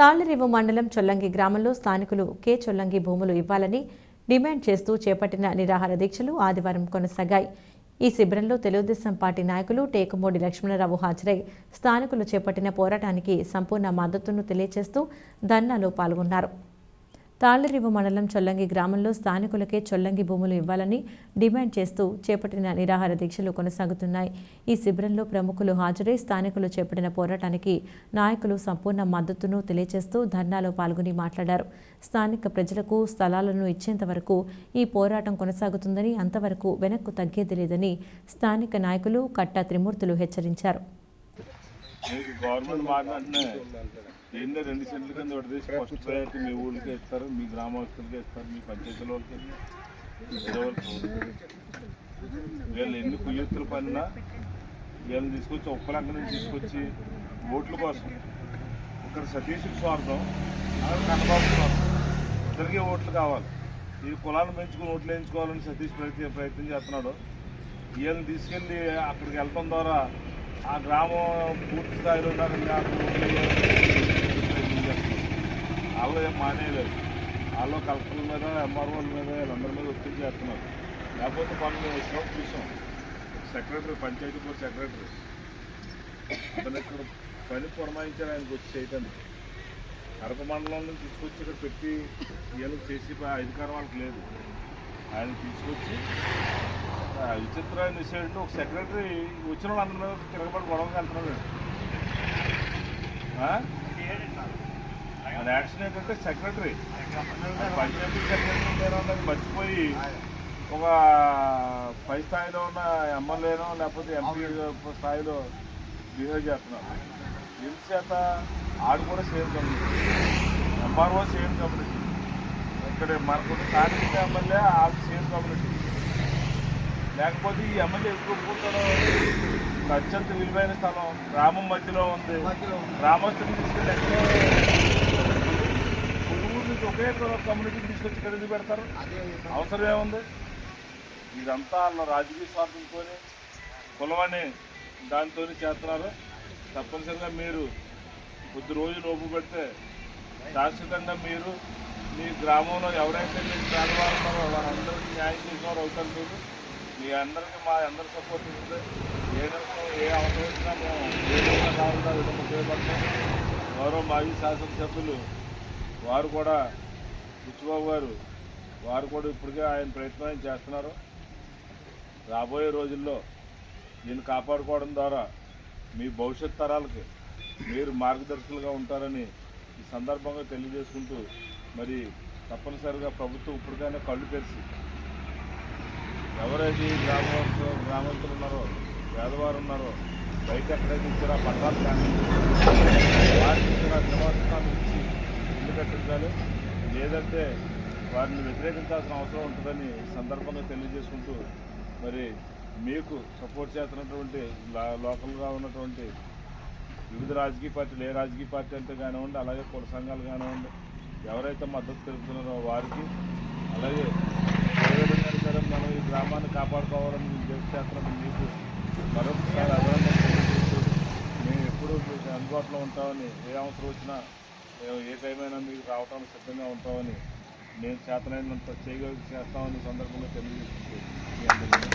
తాళ్ళరేవు మండలం చొల్లంగి గ్రామంలో స్థానికులు కే చొల్లంగి భూములు ఇవ్వాలని డిమాండ్ చేస్తూ చేపట్టిన నిరాహార దీక్షలు ఆదివారం కొనసాగాయి. ఈ శిబిరంలో తెలుగుదేశం పార్టీ నాయకులు టేకుమూడి లక్ష్మణరావు హాజరై స్థానికులు చేపట్టిన పోరాటానికి సంపూర్ణ మద్దతును తెలియజేస్తూ ధర్నాలో పాల్గొన్నారు. తాళ్ళరివు మండలం చొల్లంగి గ్రామంలో స్థానికులకే చొల్లంగి భూములు ఇవ్వాలని డిమాండ్ చేస్తూ చేపట్టిన నిరాహార దీక్షలు కొనసాగుతున్నాయి. ఈ శిబిరంలో ప్రముఖులు హాజరై స్థానికులు చేపట్టిన పోరాటానికి నాయకులు సంపూర్ణ మద్దతును తెలియజేస్తూ ధర్నాలో పాల్గొని మాట్లాడారు. స్థానిక ప్రజలకు స్థలాలను ఇచ్చేంత వరకు ఈ పోరాటం కొనసాగుతుందని అంతవరకు వెనక్కు తగ్గేది లేదని స్థానిక నాయకులు కట్టా త్రిమూర్తులు హెచ్చరించారు. మీకు గవర్నమెంట్ మారినట్టునే ఏంటంటే రెండు సెంట్ల కింద ఒకటి ఫస్ట్ ప్రయారిటీ మీ ఊళ్ళకే ఇస్తారు మీ గ్రామస్తులకే ఇస్తారు మీ పంచాయతీల వాళ్ళకి వీళ్ళు ఎన్ని కుయ్యత్తులు పడినా వీళ్ళని తీసుకొచ్చి ఒక్కలక్క నుంచి తీసుకొచ్చి ఓట్ల కోసం. ఇక్కడ సతీష్ స్వార్థం కన్నబాబు స్వార్థం. ఇద్దరికీ ఓట్లు కావాలి. ఈ కులాన్ని పెంచుకుని ఓట్లు వేయించుకోవాలని సతీష్ ప్రయత్నం ప్రయత్నం చేస్తున్నాడు. వీళ్ళని తీసుకెళ్ళి అక్కడికి వెళ్ళటం ద్వారా ఆ గ్రామం పూర్తి స్థాయిలో వాళ్ళు ఏం మానేయలేదు. వాళ్ళు కలెక్టర్ల మీద ఎంఆర్ఓల మీద వీళ్ళందరి మీద ఒత్తిడి చేస్తున్నారు. లేకపోతే పనులు మేము వచ్చినప్పుడు చూసాం. Secretary panchayat board secretary. అతను ఇక్కడ పని పురమాయించారు ఆయనకు వచ్చి చేయటానికి కడప మండలం నుంచి తీసుకొచ్చి ఇక్కడ పెట్టి వీళ్ళకి చేసి అధికారం వాళ్ళకి లేదు. ఆయన తీసుకొచ్చి ఆ విచిత్రమైన విషయం ఏంటంటే ఒక సెక్రటరీ వచ్చిన వాళ్ళు అందరి మీద తిరగబడి గొడవకి వెళ్తున్నాడు అది యాక్షన్ ఏంటంటే సెక్రటరీ. పంచాయతీ సెక్రటరీ లేనన్నది మర్చిపోయి ఒక పై స్థాయిలో ఉన్న ఎమ్మెల్యేనో లేకపోతే ఎంపీ స్థాయిలో బిహేవ్ చేస్తున్నారు. దీని చేత ఆడు కూడా same company MRO same company ఇక్కడ మనకు స్థానిక ఎమ్మెల్యే ఆడు సేమ్ కంపెనీ లేకపోతే ఈ ఎమ్మెల్యే ఎక్కువ కూర్చోడం అత్యంత విలువైన స్థలం. గ్రామం మధ్యలో ఉంది. గ్రామస్తుని తీసుకెళ్ళి ఎక్కడో నుంచి ఒకే కమ్యూనిటీని తీసుకొచ్చి ఎందుకు పెడతారు? అవసరం ఏముంది? ఇదంతా వాళ్ళ రాజకీయ స్వార్థంతో కులమని దాంతో చేస్తున్నారు. తప్పనిసరిగా మీరు కొద్ది రోజులు ఓపు పెడితే శాశ్వతంగా మీరు మీ గ్రామంలో ఎవరైతే మీరు పేదవారు ఉన్నారో వాళ్ళందరికీ న్యాయం చేసిన వారు అవుతారు మీరు. మీ అందరికీ మా అందరి సపోర్ట్ ఉంది ఏ నిమిషం ఏ అవసరం మేము ఏ విధంగా కావాలంటే విధంగా ఉపయోగపడతాం గౌరవ మాజీ శాసనసభ్యులు వారు కూడా బుచ్చిబాబు గారు వారు కూడా ఇప్పటికే ఆయన ప్రయత్నం చేస్తున్నారు. రాబోయే రోజుల్లో దీన్ని కాపాడుకోవడం ద్వారా మీ భవిష్యత్ తరాలకి మీరు మార్గదర్శకులుగా ఉంటారని ఈ సందర్భంగా తెలియజేసుకుంటూ మరి తప్పనిసరిగా ప్రభుత్వం ఇప్పటికైనా కళ్ళు తెరిచి ఎవరైతే ఈ గ్రామస్తులు ఉన్నారో పేదవారు ఉన్నారో బయట ఎక్కడైతే ఇచ్చారో ఆ పట్టాలు క్యాన్సిల్ వారికి ఇచ్చిన నివాసాలు ఇచ్చి ఇల్లు కట్టించాలి. లేదంటే వారిని వ్యతిరేకించాల్సిన అవసరం ఉంటుందని సందర్భంగా తెలియజేసుకుంటూ మరి మీకు సపోర్ట్ చేస్తున్నటువంటి లోకల్గా ఉన్నటువంటి వివిధ రాజకీయ పార్టీలు ఏ రాజకీయ పార్టీ అంటే కానివ్వండి అలాగే కుల సంఘాలు కానివ్వండి ఎవరైతే మద్దతు తెలుపుతున్నారో వారికి అలాగే సరే మనం ఈ గ్రామాన్ని కాపాడుకోవాలని ఉద్దేశం మీకు మరొకసారి అభినందన మేము ఎప్పుడూ మీకు అందుబాటులో ఉంటామని ఏ అవసరం వచ్చినా మేము ఏ టైం అయినా మీకు రావడానికి సిద్ధంగా ఉంటామని నేను చేతనైనంత చేయగలిగి చేస్తామని సందర్భంగా తెలియజేస్తుంది